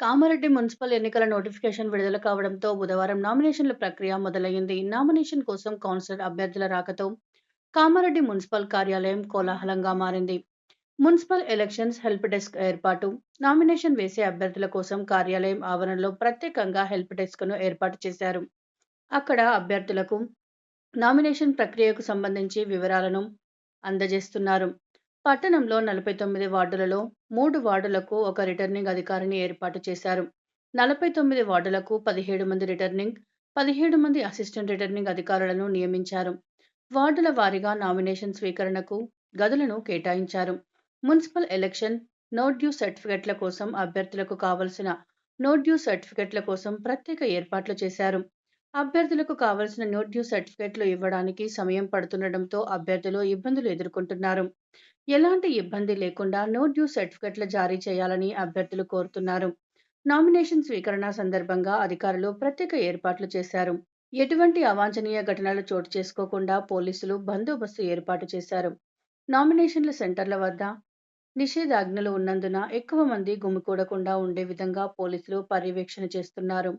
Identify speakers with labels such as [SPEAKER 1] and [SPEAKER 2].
[SPEAKER 1] Kamareddy municipal ఎన్నికల notification విడుదల కావడంతో బుధవారం నామినేషన్ల ప్రక్రియ మొదలైంది. నామినేషన్ కోసం కౌన్సిలర్ అభ్యర్థుల రాకతో కామారెడ్డి మున్సిపల్ కార్యాలయం కోలాహలంగా మారింది. మున్సిపల్ ఎలక్షన్స్ హెల్ప్ డెస్క్ ఏర్పాటు నామినేషన్ వేసే అభ్యర్థుల కోసం కార్యాలయం ఆవరణలో ప్రత్యేకంగా హెల్ప్ డెస్క్ను ఏర్పాటు చేశారు. అక్కడ అభ్యర్థులకు నామినేషన్ ప్రక్రియకు సంబంధించి వివరాలను అందజేస్తున్నారు. పట్టణంలో నలభై తొమ్మిది వార్డులలో మూడు వార్డులకు ఒక రిటర్నింగ్ అధికారిని ఏర్పాటు చేశారు. నలభై తొమ్మిది వార్డులకు పదిహేడు మంది రిటర్నింగ్ పదిహేడు మంది అసిస్టెంట్ రిటర్నింగ్ అధికారులను నియమించారు. వార్డుల వారీగా నామినేషన్ స్వీకరణకు గదులను కేటాయించారు. మున్సిపల్ ఎలక్షన్ నో డ్యూ సర్టిఫికెట్ల కోసం అభ్యర్థులకు కావలసిన నో డ్యూ సర్టిఫికెట్ల కోసం ప్రత్యేక ఏర్పాట్లు చేశారు. అభ్యర్థులకు కావలసిన నో డ్యూ సర్టిఫికెట్లు ఇవ్వడానికి సమయం పడుతుండటంతో అభ్యర్థులు ఇబ్బందులు ఎదుర్కొంటున్నారు. ఎలాంటి ఇబ్బంది లేకుండా నో డ్యూ సర్టిఫికెట్లు జారీ చేయాలని అభ్యర్థులు కోరుతున్నారు. నామినేషన్ స్వీకరణ సందర్భంగా అధికారులు ప్రత్యేక ఏర్పాట్లు చేశారు. ఎటువంటి అవాంఛనీయ ఘటనలు చోటు చేసుకోకుండా పోలీసులు బందోబస్తు ఏర్పాటు చేశారు. నామినేషన్ల సెంటర్ల వద్ద నిషేధాజ్ఞలు ఉన్నందున ఎక్కువ మంది గుమికూడకుండా ఉండే విధంగా పోలీసులు పర్యవేక్షణ చేస్తున్నారు.